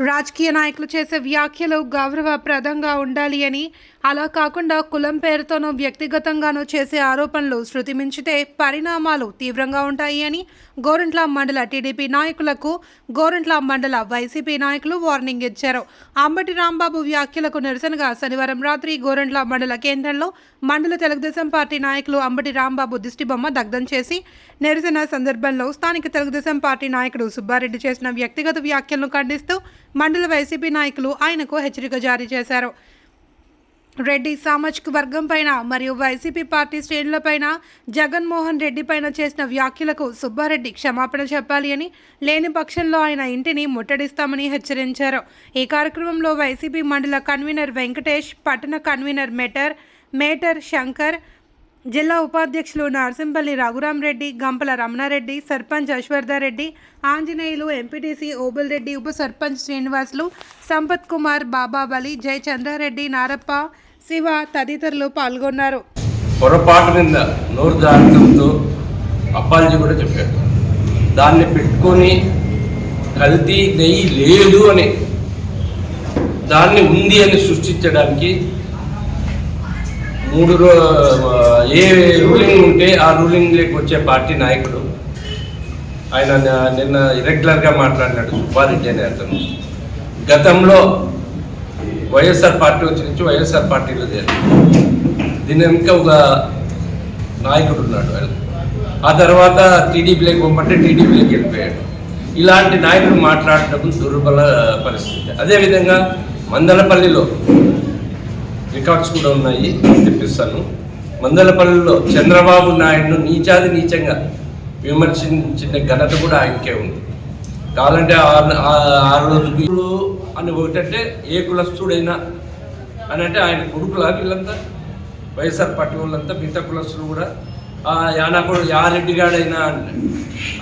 రాజకీయ నాయకులు చేసే వ్యాఖ్యలు గౌరవప్రదంగా ఉండాలి అని అలా కాకుండా కులం పేరుతోనో వ్యక్తిగతంగానో చేసే ఆరోపణలు శృతి మించితే పరిణామాలు తీవ్రంగా ఉంటాయి అని గోరంట్ల మండల టీడీపీ నాయకులకు గోరంట్ల మండల వైసీపీ నాయకులు వార్నింగ్ ఇచ్చారు. అంబటి రాంబాబు వ్యాఖ్యలకు నిరసనగా శనివారం రాత్రి గోరంట్ల మండల కేంద్రంలో మండల తెలుగుదేశం పార్టీ నాయకులు అంబటి రాంబాబు దిష్టిబొమ్మ దగ్ధం చేసి నిరసన సందర్భంలో స్థానిక తెలుగుదేశం పార్టీ నాయకుడు సుబ్బారెడ్డి చేసిన వ్యక్తిగత వ్యాఖ్యలను ఖండిస్తూ మండల వైసీపీ నాయకులు ఆయనకు హెచ్చరిక జారీ చేశారు. రెడ్డి సామాజిక వర్గం పైన మరియు వైసీపీ పార్టీ శ్రేణులపైన జగన్మోహన్ రెడ్డి పైన చేసిన వ్యాఖ్యలకు సుబ్బారెడ్డి క్షమాపణ చెప్పాలి అని లేని పక్షంలో ఆయన ఇంటిని ముట్టడిస్తామని హెచ్చరించారు. ఈ కార్యక్రమంలో వైసీపీ మండల కన్వీనర్ వెంకటేష్ పట్టణ కన్వీనర్ మెటర్ మేటర్ శంకర్ జిల్లా ఉపాధ్యక్షులు నరసింపల్లి రఘురామరెడ్డి గంపల రమణారెడ్డి సర్పంచ్ అశ్వర్ధారెడ్డి ఆంజనేయులు ఎంపీటీసీ ఓబుల్రెడ్డి ఉప సర్పంచ్ శ్రీనివాసులు సంపత్ కుమార్ బాబాబలి జయచంద్రారెడ్డి నారప్ప శివ తదితరులు పాల్గొన్నారు. పొరపాటు మీద నోరు జారడంతో అప్పాలజీ కూడా చెప్పాడు. దాన్ని పెట్టుకొని కల్తీ నెయ్యి లేదు అని దాన్ని ఉంది అని సృష్టించడానికి మూడు రో ఏ రూలింగ్ ఉంటే ఆ రూలింగ్లోకి వచ్చే పార్టీ నాయకుడు ఆయన నిన్న ఇరెగ్యులర్గా మాట్లాడినాడు సుబ్బారెడ్డి అనే అతను. గతంలో వైఎస్ఆర్ పార్టీ వచ్చి నుంచి వైఎస్ఆర్ పార్టీలో చేరి. దీని వెనుక ఒక నాయకుడు ఉన్నాడు. ఆయన ఆ తర్వాత టీడీపీలోకి పంపంటే టీడీపీలోకి వెళ్ళిపోయాడు. ఇలాంటి నాయకుడు మాట్లాడటం దుర్బల పరిస్థితి. అదేవిధంగా మందలపల్లిలో రికార్డ్స్ కూడా ఉన్నాయి తెప్పిస్తాను మందలపల్లిలో చంద్రబాబు నాయుడును నీచాది నీచంగా విమర్శించిన ఘనత కూడా ఆయనకే ఉంది. కావాలంటే ఆ- రోజు అని ఒకటంటే ఏ కులస్తుడైనా అని అంటే ఆయన కొడుకులా వీళ్ళంతా వైఎస్ఆర్ పార్టీ వాళ్ళంతా మిగతా కులస్తులు కూడా యానా కూడా యారెడ్డి గాడైనా అని.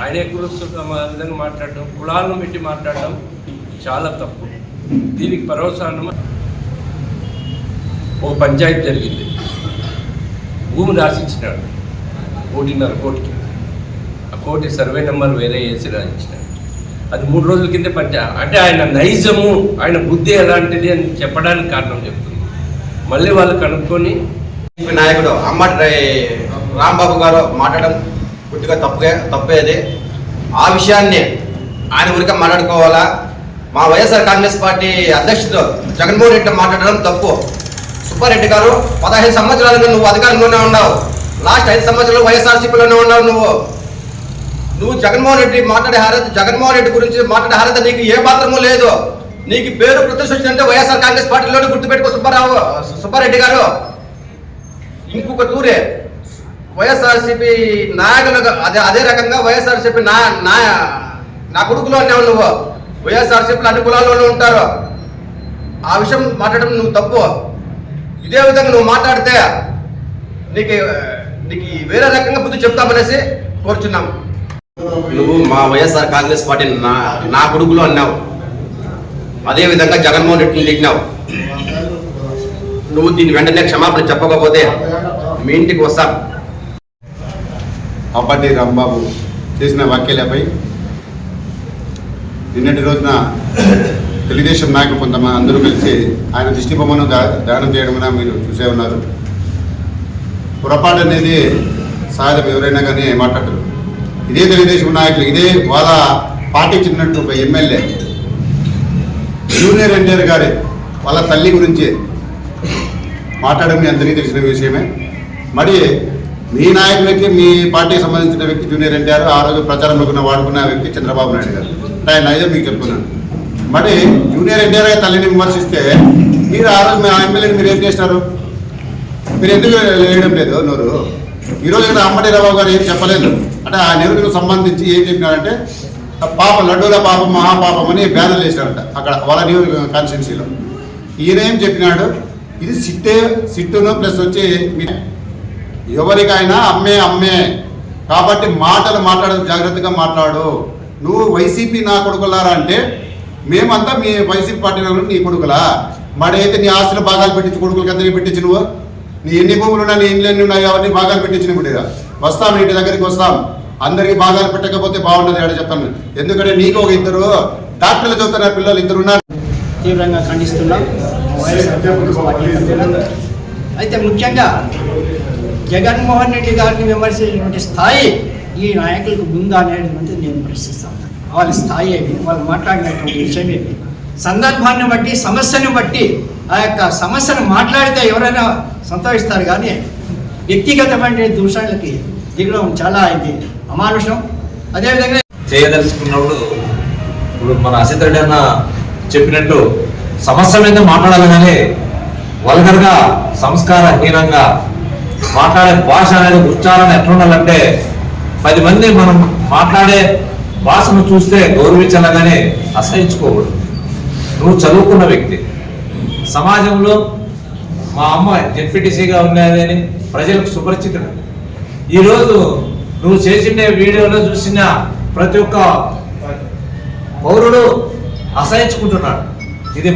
ఆయనే కులస్తుడు విధంగా మాట్లాడడం కులాలను పెట్టి మాట్లాడడం చాలా తప్పు. దీనికి పరోసానం ఒక పంచాయతీ జరిగింది. భూమి రాసిచ్చినాడు. కోటిన్నర కోటికి. ఆ కోటి సర్వే నెంబర్ వేరే వేసి రాసిచ్చినాడు అది మూడు రోజుల కింద పట్టా అంటే ఆయన నైజము ఆయన బుద్ధి ఎలాంటిది అని చెప్పడానికి కారణం చెప్తుంది. మళ్ళీ వాళ్ళు కనుక్కొని నాయకుడు అమ్మ రాంబాబు గారు మాట్లాడడం కొద్దిగా తప్పుగా తప్పేది. ఆ విషయాన్ని ఆయన ఊరికే మాట్లాడుకోవాలా? మా వైఎస్ఆర్ కాంగ్రెస్ పార్టీ అధ్యక్షుడు జగన్మోహన్ రెడ్డి మాట్లాడడం తప్పు. సుబ్బారెడ్డి గారు పదహైదు సంవత్సరాలుగా నువ్వు అధికారంలోనే ఉన్నావు. లాస్ట్ ఐదు సంవత్సరాలు వైఎస్ఆర్సీపీలోనే ఉన్నావు నువ్వు. నువ్వు జగన్మోహన్ రెడ్డి మాట్లాడే అర్హత జగన్మోహన్ రెడ్డి గురించి మాట్లాడే అర్హత నీకు ఏ మాత్రమూ లేదు. నీకు పేరు ప్రతిష్ట వచ్చిందంటే వైఎస్ఆర్ కాంగ్రెస్ పార్టీలోనే గుర్తుపెట్టుకో సుబ్బారావు సుబ్బారెడ్డి గారు. ఇంకొక తూరే వైఎస్ఆర్సీపీ నాయకులుగా అదే అదే రకంగా వైఎస్ఆర్సీపీ నా నా నా కొడుకులో ఉన్నావు నువ్వు. వైఎస్ఆర్సీపీలో అన్ని కులాల్లోనూ ఉంటారు. ఆ విషయం మాట్లాడడం నువ్వు తప్పు. ఇదే విధంగా నువ్వు మాట్లాడితే నీకు నీకు వేరే రకంగా బుద్ధి చెప్తామనేసి కోరుచున్నాం. నువ్వు మా వైఎస్ఆర్ కాంగ్రెస్ పార్టీ నా నా కొడుకులు అన్నావు. అదే విధంగా జగన్మోహన్ రెడ్డిని తిట్టినావు నువ్వు దీన్ని వెంటనే క్షమాపణ చెప్పకపోతే మీ ఇంటికి వస్తాం. అప్పటి రాంబాబు చేసిన వ్యాఖ్యలపై నిన్నటి రోజున తెలుగుదేశం నాయకులు కొంతమంది అందరూ కలిసి ఆయన దిష్టి బొమ్మను దానం చేయడం మీరు చూసే ఉన్నారు. పొరపాటు అనేది సహజం ఎవరైనా కానీ మాట్లాడరు ఇదే తెలుగుదేశం నాయకులు ఇదే వాళ్ళ పార్టీ చెందినట్టు ఒక ఎమ్మెల్యే. జూనియర్ ఎన్టీఆర్ గారి వాళ్ళ తల్లి గురించి మాట్లాడడం మీ అందరికీ తెలిసిన విషయమే. మరి మీ నాయకులకి మీ పార్టీకి సంబంధించిన వ్యక్తి జూనియర్ ఎన్టీఆర్ ఆ రోజు ప్రచారంలో వాడుకున్న వ్యక్తి చంద్రబాబు నాయుడు గారు. అంటే ఆయన అయితే మీకు చెప్తున్నాను. మరి జూనియర్ ఎన్టీఆర్ గారి తల్లిని విమర్శిస్తే మీరు ఆ రోజు మీ ఎమ్మెల్యేని మీరు ఏం చేసినారు? మీరు ఎందుకు వేయడం లేదు నోరు? ఈరోజు ఇక్కడ అంబటి రావు గారు ఏం చెప్పలేదు. అంటే ఆ నిరుడుకు సంబంధించి ఏం చెప్పినారంటే పాప లడ్డూల పాపం మహాపాపం అని బ్యానర్ వేసినారంట అక్కడ వాళ్ళ నియోజక కాన్స్టిట్యున్సీలో. ఈయన ఏం చెప్పినాడు? ఇది సిట్టే సిట్టును ప్లస్ వచ్చి మీ ఎవరికైనా అమ్మే అమ్మే. కాబట్టి మాటలు మాట్లాడ జాగ్రత్తగా మాట్లాడు. నువ్వు వైసీపీ నా కొడుకులారా అంటే మేమంతా మీ వైసీపీ పార్టీ నీ కొడుకులా. మరి అయితే నీ ఆస్తులు భాగాలు పెట్టించి కొడుకులకి అందరికీ పెట్టించి నువ్వు. నీ ఎన్ని భూములు ఉన్నా నీ ఇండ్లు ఎన్ని ఉన్నాయి అవన్నీ భాగాలు పెట్టించిన ఇప్పుడు వస్తాం ఇంటి దగ్గరికి వస్తాం. అందరికి భాగాలు పెట్టకపోతే బాగుండదు ఆడ చెప్తాను. ఎందుకంటే నీకు ఒక ఇద్దరు డాక్టర్లు చదువుతున్నారు పిల్లలు ఇద్దరు ఉన్నారు. తీవ్రంగా ఖండిస్తున్నాం. అయితే ముఖ్యంగా జగన్మోహన్ రెడ్డి గారిని విమర్శించినటువంటి స్థాయి ఈ నాయకులకు ముందు అనేటువంటిది నేను ప్రశ్నిస్తాను. వాళ్ళ స్థాయి ఏమి? వాళ్ళు మాట్లాడినటువంటి విషయం ఏమి? సందర్భాన్ని బట్టి సమస్యను బట్టి ఆ యొక్క సమస్యను మాట్లాడితే ఎవరైనా సంతోషిస్తారు కానీ వ్యక్తిగతమైన దూషణలకి దిగడం చాలా ఇది అమానుషం. అదేవిధంగా చేయదలుచుకున్నప్పుడు ఇప్పుడు మన అసిత్ అన్న చెప్పినట్టు సమస్య మీద మాట్లాడాలి కానీ వల్గర్గా సంస్కారహీనంగా మాట్లాడే భాష అనేది ఉచ్చారణ ఎట్లుండాలంటే పది మంది మనం మాట్లాడే భాషను చూస్తే గౌరవించాలని కానీ అసహించుకోకూడదు. నువ్వు చదువుకున్న వ్యక్తి. సమాజంలో మా అమ్మ జెడ్పీటీసీగా ఉన్నది అని ప్రజలకు సుపరిచితుడు. ఈరోజు నువ్వు చేసిన వీడియోలో చూసిన ప్రతి ఒక్క పౌరుడు అసహించుకుంటున్నాడు. ఇది